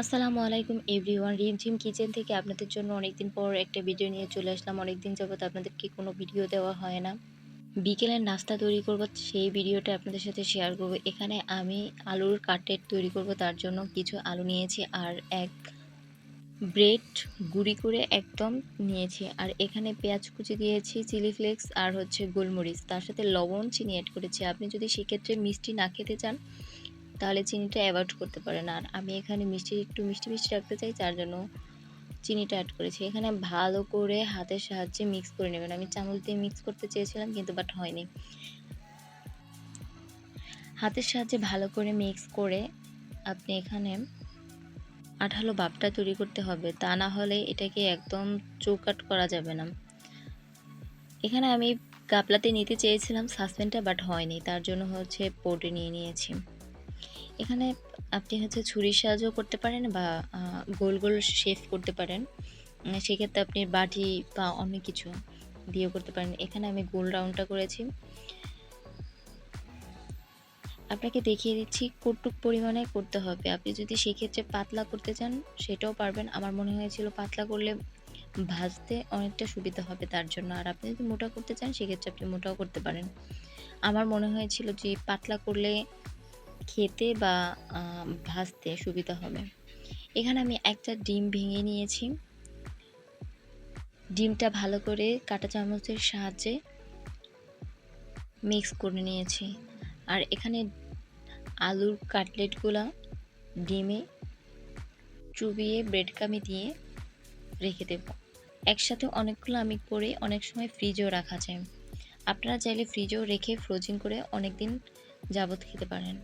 আসসালামু আলাইকুম এভরিওয়ান। রিমঝিম কিচেন থেকে আপনাদের জন্য অনেকদিন পর একটা ভিডিও নিয়ে চলে আসলাম। অনেকদিন যাবত আপনাদেরকে কোনো ভিডিও দেওয়া হয় না। বিকেলের নাস্তা তৈরি করব, সেই ভিডিওটা আপনাদের সাথে শেয়ার করব। এখানে আমি আলুর কাটলেট তৈরি করব, তার জন্য কিছু আলু নিয়েছি আর এক ব্রেড গুঁড়ি করে একদম নিয়েছি। আর এখানে পেঁয়াজ কুচি দিয়েছি, চিলি ফ্লেক্স আর হচ্ছে গোলমরিচ। তার সাথে লবণ চিনি অ্যাড করেছি। আপনি যদি সেক্ষেত্রে মিষ্টি না খেতে চান তাহলে চিনিটা অ্যাভয়েড করতে পারেন। আর আমি এখানে মিষ্টি, একটু মিষ্টি মিষ্টি রাখতে চাই যার জন্য চিনিটা অ্যাড করেছি। এখানে ভালো করে হাতের সাহায্যে মিক্স করে নেবেন। আমি চামচ দিয়ে মিক্স করতে চেয়েছিলাম, কিন্তু বাট হয়নি। হাতের সাহায্যে ভালো করে মিক্স করে আপনি এখানে আঠালো ভাবটা তৈরি করতে হবে। তা না হলে এটাকে একদম চৌকাট করা যাবে না। এখানে আমি গাপলাতে নিতে চেয়েছিলাম সাসপেনটা বাট হয়নি। তার জন্য হচ্ছে পোর্টে নিয়ে নিয়েছি। এখানে আপনি হচ্ছে ছুরির সাহায্যও করতে পারেন বা গোল গোল শেফ করতে পারেন। সেক্ষেত্রে আপনি বাটি বা অন্য কিছু দিয়েও করতে পারেন। এখানে আমি গোল রাউন্ডটা করেছি। আপনাকে দেখিয়ে দিচ্ছি কটুক পরিমাণে করতে হবে। আপনি যদি সেক্ষেত্রে পাতলা করতে চান, সেটাও পারবেন। আমার মনে হয়েছিল পাতলা করলে ভাজতে অনেকটা সুবিধা হবে তার জন্য। আর আপনি যদি মোটা করতে চান, সেক্ষেত্রে আপনি মোটাও করতে পারেন। আমার মনে হয়েছিল যে পাতলা করলে খেতে বা ভাজতে সুবিধা হবে। এখানে আমি একটা ডিম ভেঙে নিয়েছি। ডিমটা ভালো করে কাটা চামচের সাহায্যে মিক্স করে নিয়েছি। আর এখানে আলুর কাটলেটগুলো ডিমে চুবিয়ে ব্রেড কামি দিয়ে রেখে দেব। একসাথে অনেকগুলো আমি করে অনেক সময় ফ্রিজেও রাখা যায়। আপনারা চাইলে ফ্রিজেও রেখে ফ্রোজিং করে অনেক দিন যাবত খেতে পারেন।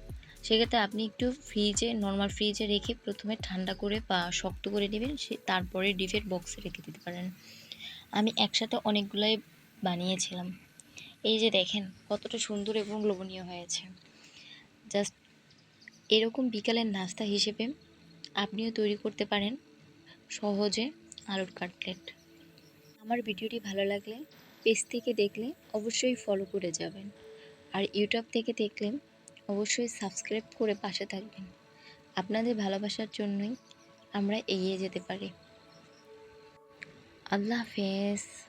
সেক্ষেত্রে আপনি একটু ফ্রিজে নর্মাল ফ্রিজে রেখে প্রথমে ঠান্ডা করে বা শক্ত করে নেবেন, সে তারপরে ডিপের বক্সে রেখে দিতে পারেন। আমি একসাথে অনেকগুলাই বানিয়েছিলাম। এই যে দেখেন, কতটা সুন্দর এবং লোভনীয় হয়েছে। জাস্ট এরকম বিকালের নাস্তা হিসেবে আপনিও তৈরি করতে পারেন সহজে আলুর কাটলেট। আমার ভিডিওটি ভালো লাগলে, পেজ থেকে দেখলে অবশ্যই ফলো করে যাবেন। আর ইউটিউব থেকে দেখলে অবশ্যই সাবস্ক্রাইব করে পাশে থাকবেন। আপনাদের ভালোবাসার জন্যই আমরা এগিয়ে যেতে পারি। আল্লাহ হাফেজ।